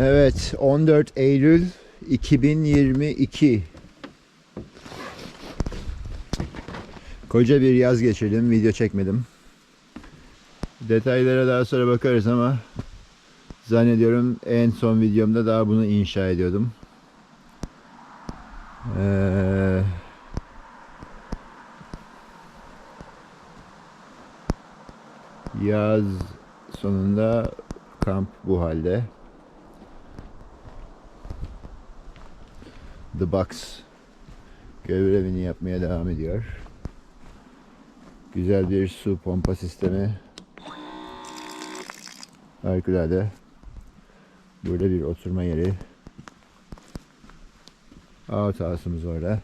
Evet 14 Eylül 2022 Koca bir yaz geçirdim video çekmedim. Detaylara daha sonra bakarız ama Zannediyorum en son videomda daha bunu inşa ediyordum. Ee, Yaz sonunda kamp bu halde. The Box görevini yapmaya devam ediyor. Güzel bir su pompa sistemi. Harikulade. Burada bir oturma yeri. Outhouse'umuz orada.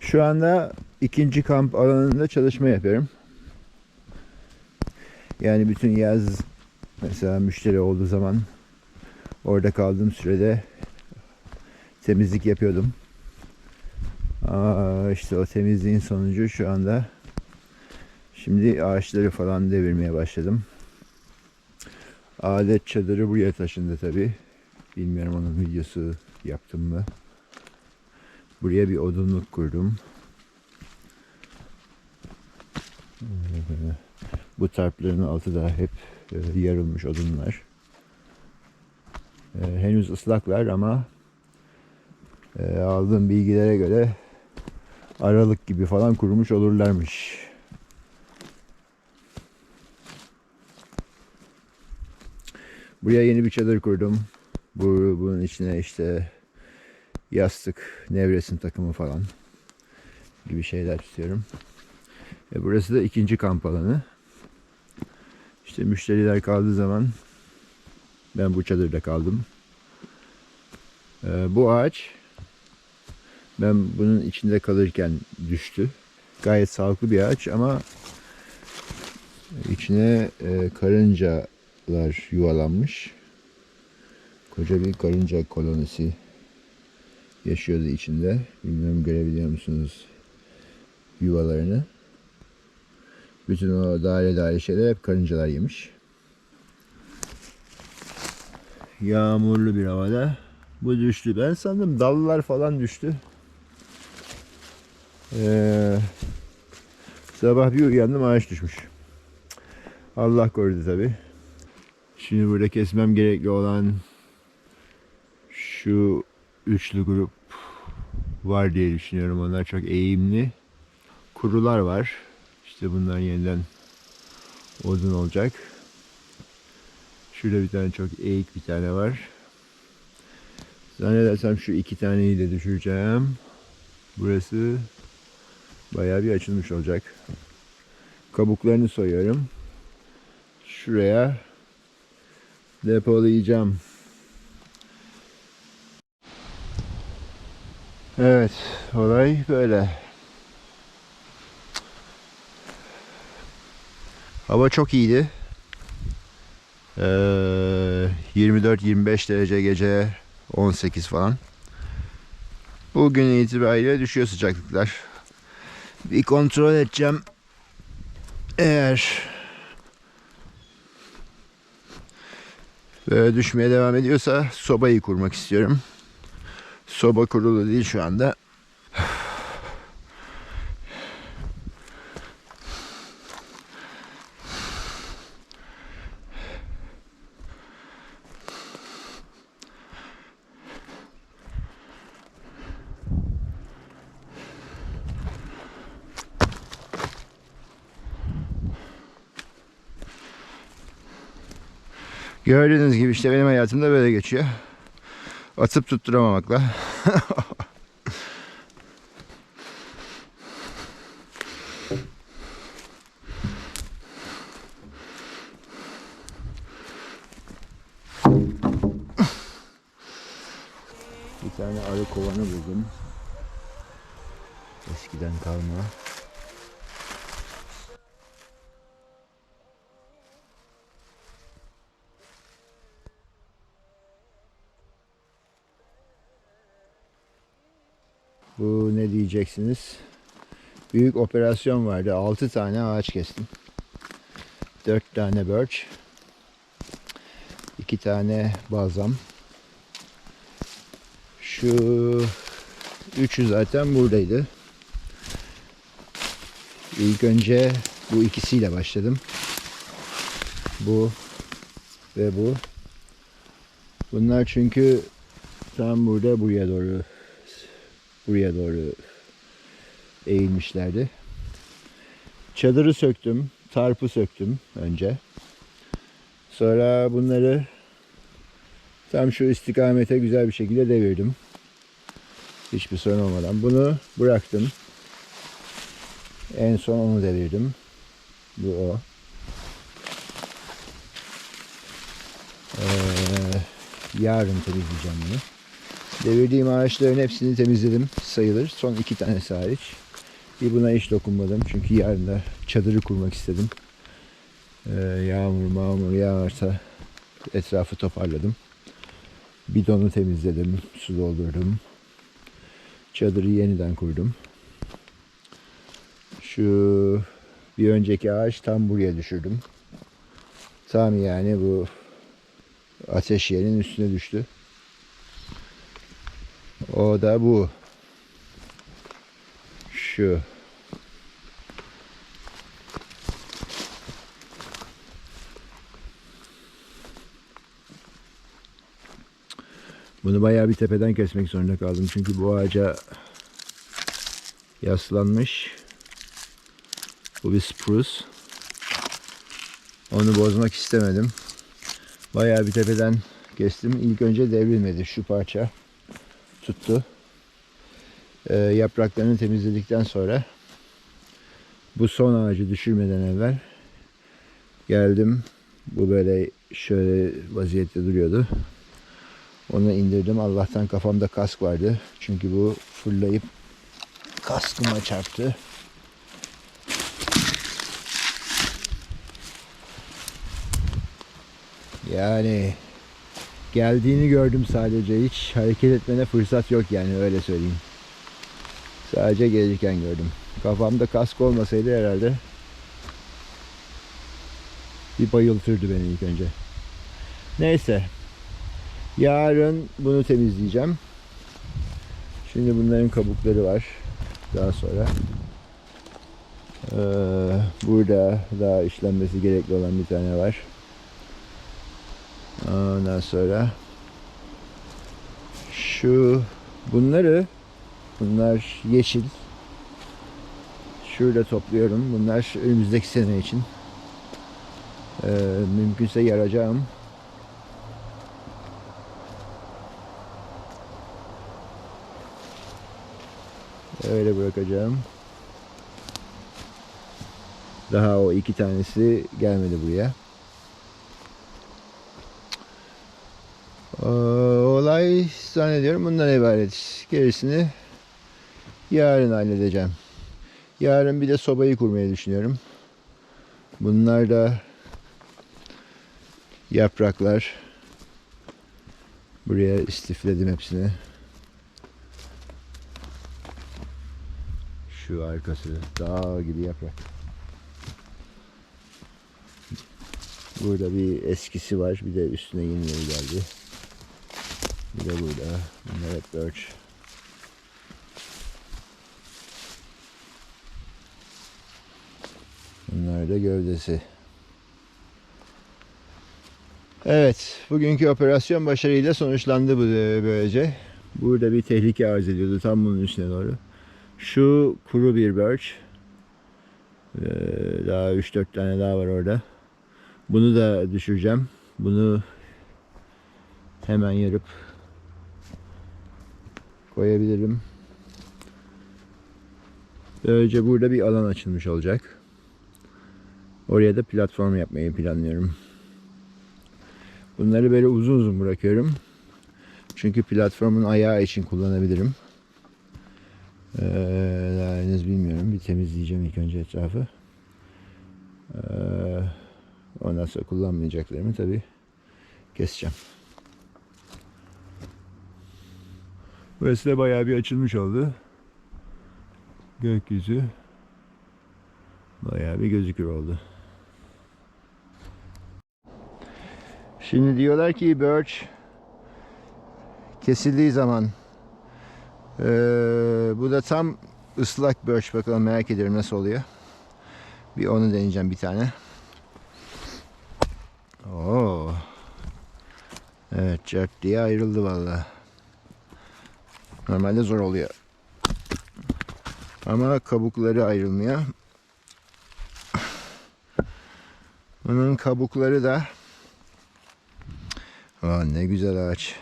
Şu anda ikinci kamp alanında çalışma yapıyorum. Yani bütün yaz mesela müşteri olduğu zaman orada kaldığım sürede temizlik yapıyordum. Aa, işte o temizliğin sonucu şu anda şimdi ağaçları falan devirmeye başladım. Adet çadırı buraya taşındı tabi. Bilmiyorum onun videosu yaptım mı. Buraya bir odunluk kurdum. Ee, Bu tarpların altı da hep e, yarılmış odunlar. E, henüz ıslaklar ama e, aldığım bilgilere göre Aralık gibi falan kurumuş olurlarmış. Buraya yeni bir çadır kurdum. Bu, bunun içine işte yastık, nevresim takımı falan gibi şeyler tutuyorum. E burası da ikinci kamp alanı. İşte müşteriler kaldığı zaman ben bu çadırda kaldım. E, bu ağaç ben bunun içinde kalırken düştü. Gayet sağlıklı bir ağaç ama içine e, karıncalar yuvalanmış. Koca bir karınca kolonisi yaşıyordu içinde. Bilmiyorum görebiliyor musunuz yuvalarını. Bütün o daire daire şeyler hep karıncalar yemiş. Yağmurlu bir havada bu düştü. Ben sandım dallar falan düştü. Ee, sabah bir uyandım ağaç düşmüş. Allah korudu tabi. Şimdi burada kesmem gerekli olan şu üçlü grup var diye düşünüyorum. Onlar çok eğimli. Kurular var. İşte bunlar yeniden odun olacak. Şurada bir tane çok eğik bir tane var. Zannedersem şu iki taneyi de düşüreceğim. Burası bayağı bir açılmış olacak. Kabuklarını soyuyorum. Şuraya depolayacağım. Evet, olay böyle. Hava çok iyiydi. Ee, 24-25 derece gece 18 falan. Bugün itibariyle düşüyor sıcaklıklar. Bir kontrol edeceğim. Eğer böyle düşmeye devam ediyorsa sobayı kurmak istiyorum. Soba kurulu değil şu anda. Gördüğünüz gibi işte benim hayatımda böyle geçiyor. Atıp tutturamamakla. Bir tane arı kovanı buldum. Eskiden kalma. Bu ne diyeceksiniz? Büyük operasyon vardı. 6 tane ağaç kestim. 4 tane birch. iki tane balzam. Şu üçü zaten buradaydı. İlk önce bu ikisiyle başladım. Bu ve bu. Bunlar çünkü tam burada buraya doğru buraya doğru eğilmişlerdi. Çadırı söktüm, tarpı söktüm önce. Sonra bunları tam şu istikamete güzel bir şekilde devirdim. Hiçbir sorun olmadan. Bunu bıraktım. En son onu devirdim. Bu o. Ee, yarın temizleyeceğim bunu. Devirdiğim ağaçların hepsini temizledim sayılır. Son iki tanesi hariç. Bir buna hiç dokunmadım. Çünkü yarın da çadırı kurmak istedim. Ee, yağmur mağmur yağarsa etrafı toparladım. Bidonu temizledim. Su doldurdum. Çadırı yeniden kurdum. Şu bir önceki ağaç tam buraya düşürdüm. Tam yani bu ateş yerinin üstüne düştü. O da bu. Şu. Bunu bayağı bir tepeden kesmek zorunda kaldım. Çünkü bu ağaca yaslanmış. Bu bir spruce. Onu bozmak istemedim. Bayağı bir tepeden kestim. İlk önce devrilmedi şu parça. Tuttu. Ee, yapraklarını temizledikten sonra bu son ağacı düşürmeden evvel geldim. Bu böyle şöyle vaziyette duruyordu. Onu indirdim. Allah'tan kafamda kask vardı. Çünkü bu fırlayıp kaskıma çarptı. Yani geldiğini gördüm sadece. Hiç hareket etmene fırsat yok yani öyle söyleyeyim. Sadece gelirken gördüm. Kafamda kask olmasaydı herhalde bir bayıltırdı beni ilk önce. Neyse. Yarın bunu temizleyeceğim. Şimdi bunların kabukları var. Daha sonra. Ee, burada daha işlenmesi gerekli olan bir tane var. Ondan sonra şu bunları bunlar yeşil. Şurada topluyorum. Bunlar önümüzdeki sene için. Ee, mümkünse yaracağım. Öyle bırakacağım. Daha o iki tanesi gelmedi buraya. Ee, olay zannediyorum bundan ibaret. Gerisini yarın halledeceğim. Yarın bir de sobayı kurmayı düşünüyorum. Bunlar da yapraklar. Buraya istifledim hepsini. Şu arkası dağ gibi yaprak. Burada bir eskisi var. Bir de üstüne yenileri geldi. Bir de burada. Bunlar hep birch. Bunlar da gövdesi. Evet, bugünkü operasyon başarıyla sonuçlandı bu böylece. Burada bir tehlike arz ediyordu tam bunun üstüne doğru. Şu kuru bir birch. Ee, daha 3-4 tane daha var orada. Bunu da düşüreceğim. Bunu hemen yarıp koyabilirim. Böylece burada bir alan açılmış olacak. Oraya da platform yapmayı planlıyorum. Bunları böyle uzun uzun bırakıyorum. Çünkü platformun ayağı için kullanabilirim. Ee, henüz bilmiyorum. Bir temizleyeceğim ilk önce etrafı. Ee, ondan sonra kullanmayacaklarımı tabi keseceğim. Burası da bayağı bir açılmış oldu. Gökyüzü bayağı bir gözükür oldu. Şimdi diyorlar ki birch kesildiği zaman eee, bu da tam ıslak birch bakalım merak ediyorum nasıl oluyor. Bir onu deneyeceğim bir tane. Oo. Evet cart diye ayrıldı vallahi. Normalde zor oluyor. Ama kabukları ayrılmıyor. Bunun kabukları da Aa, ne güzel ağaç.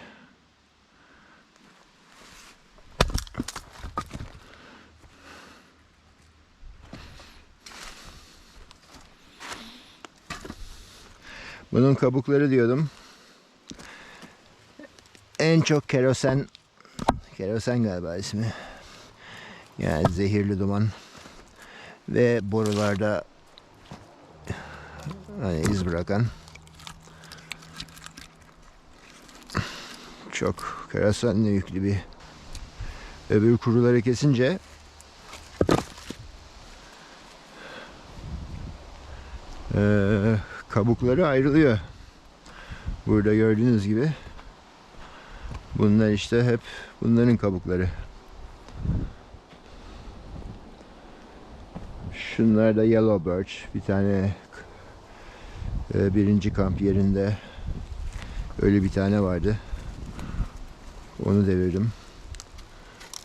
Bunun kabukları diyordum. En çok kerosen kerosen galiba ismi. Yani zehirli duman ve borularda hani iz bırakan çok kerosenle yüklü bir öbür kuruları kesince eee, kabukları ayrılıyor. Burada gördüğünüz gibi bunlar işte hep bunların kabukları. Şunlar da yellow birch. Bir tane e, birinci kamp yerinde öyle bir tane vardı. Onu devirdim.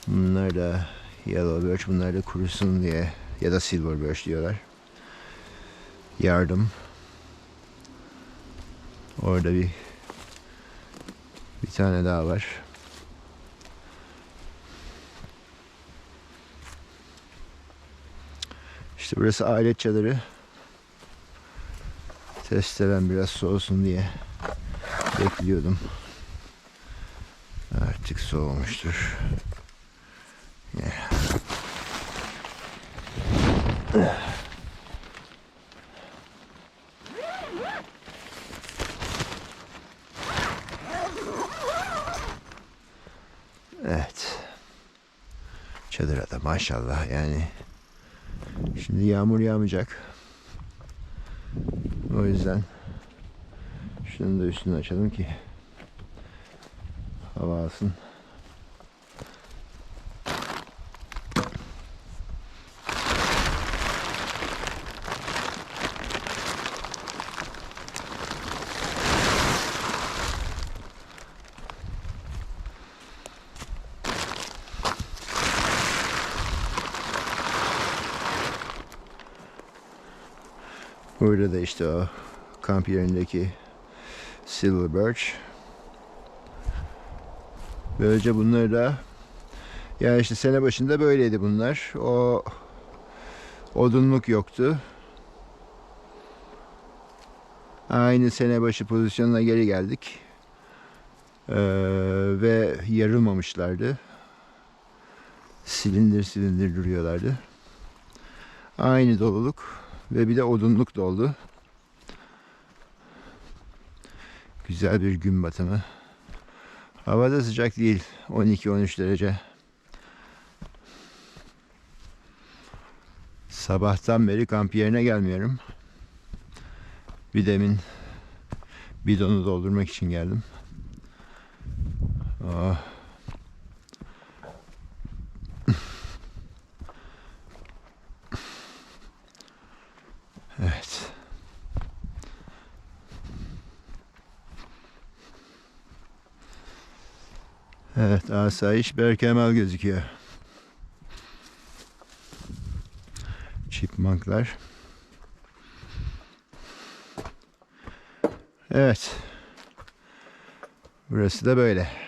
Bunlar da yellow birch. Bunlar da kurusun diye ya da silver birch diyorlar. Yardım. Orada bir bir tane daha var. İşte burası alet çadırı. Testeren biraz soğusun diye bekliyordum. Artık soğumuştur. Yeah. Evet. Çadıra da maşallah yani. Şimdi yağmur yağmayacak. O yüzden şunu da üstünü açalım ki hava alsın. Burada da işte o kamp yerindeki Silver Birch. Böylece bunları da yani işte sene başında böyleydi bunlar. O odunluk yoktu. Aynı sene başı pozisyonuna geri geldik. Ee, ve yarılmamışlardı. Silindir silindir duruyorlardı. Aynı doluluk ve bir de odunluk doldu. Güzel bir gün batımı. Hava da sıcak değil. 12-13 derece. Sabahtan beri kamp yerine gelmiyorum. Bir demin bidonu doldurmak için geldim. Oh. Evet. Evet, asayiş Berkemal gözüküyor. Chipmunklar. Evet. Burası da böyle.